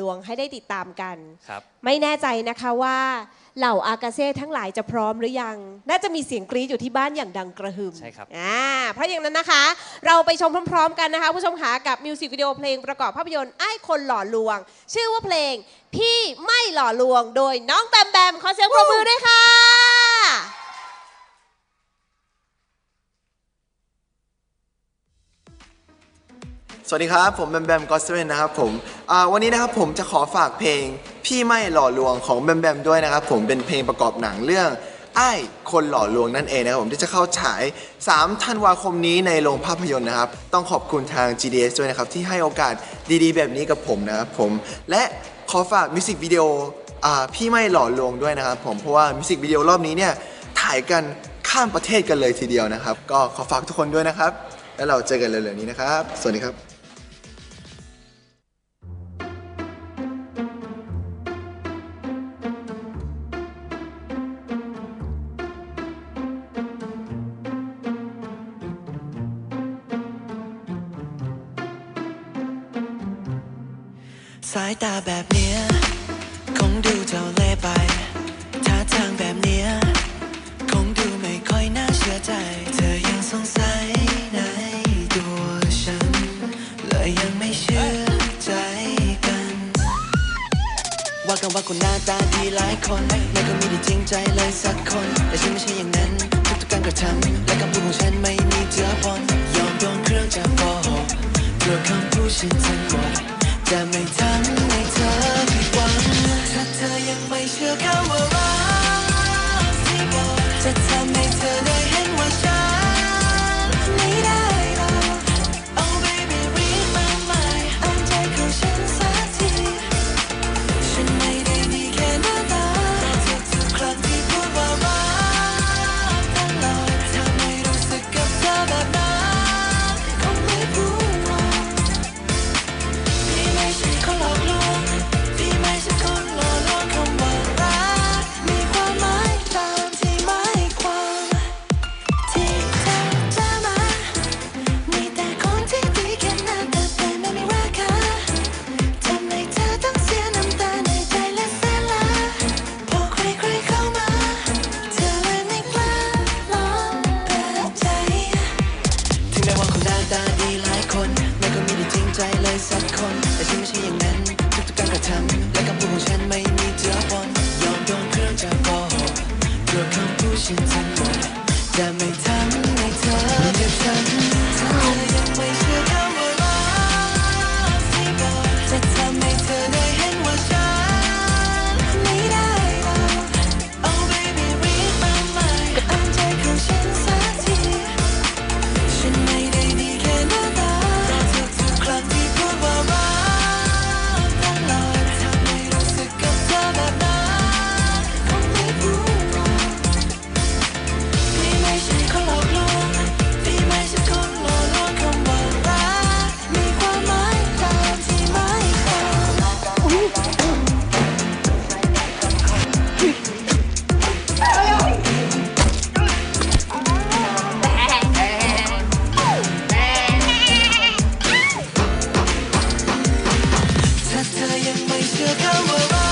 ลวงให้ได้ติดตามกัน ครับ ไม่แน่ใจนะคะว่าเหล่าอากาเซ่ทั้งหลายจะพร้อมหรือยัง น่าจะมีเสียงกรี๊ดอยู่ที่บ้านอย่างดังกระหึ่มใช่ครับ อ่าเพราะอย่างนั้นนะคะ เราไปชมพร้อม ๆ กันนะคะ ผู้ชมคะกับมิวสิกวิดีโอเพลงประกอบภาพยนตร์ไอ้คนหล่อลวง ชื่อว่าเพลงพี่ไม่หล่อลวงโดยน้องแบมแบมขอเสียงปรบมือด้วยค่ะ สวัสดีครับ ผมแบมแบมกอสเวนนะครับผมวันนี้นะครับผมจะขอฝากเพลงพี่ไม่หล่อลวงของแบมแบมด้วยนะครับผมเป็นเพลงประกอบหนังเรื่องไอ้คนหล่อลวงนั่นเองนะครับผมที่จะเข้าฉาย 3 ธันวาคมนี้ในโรงภาพยนตร์นะครับ ต้องขอบคุณทาง GDS ด้วยนะครับ ที่ให้โอกาสดีๆ แบบนี้กับผมนะครับผมและขอฝากมิวสิกวิดีโอพี่ไม่หล่อลวงด้วยนะครับผมเพราะว่ามิวสิกวิดีโอรอบนี้เนี่ยถ่ายกันข้ามประเทศกันเลยทีเดียวนะครับ ก็ขอฝากทุกคนด้วยนะครับ แล้วเราเจอกันเร็วๆนี้นะครับ สวัสดีครับ สายตาแบบเนี้ย คงดูเจ้าเล่ไปท่าทางแบบเนี้ย คงดูไม่ค่อยน่าเชื่อใจ เธอยังสงสัยในตัวฉัน เลยยังไม่เชื่อใจกัน ว่ากันว่าคนหน้าตาดีหลายคนไม่ก็มีที่จริงใจเลยสักคน แต่ฉันไม่ใช่อย่างนั้น ทุกๆการกระทำและคำพูดของฉันไม่มีเจือปนยอมโดนเครื่องจักรโกหกเพื่อคำพูดฉันทั้งหมด จะไม่ทำให้เธอผิดหวังถ้าเธอยังไม่เชื่อคำว่ารักที่บอกจะทำให้เธอได้ เพื่อคำพูดฉันทั้ ถ้าเ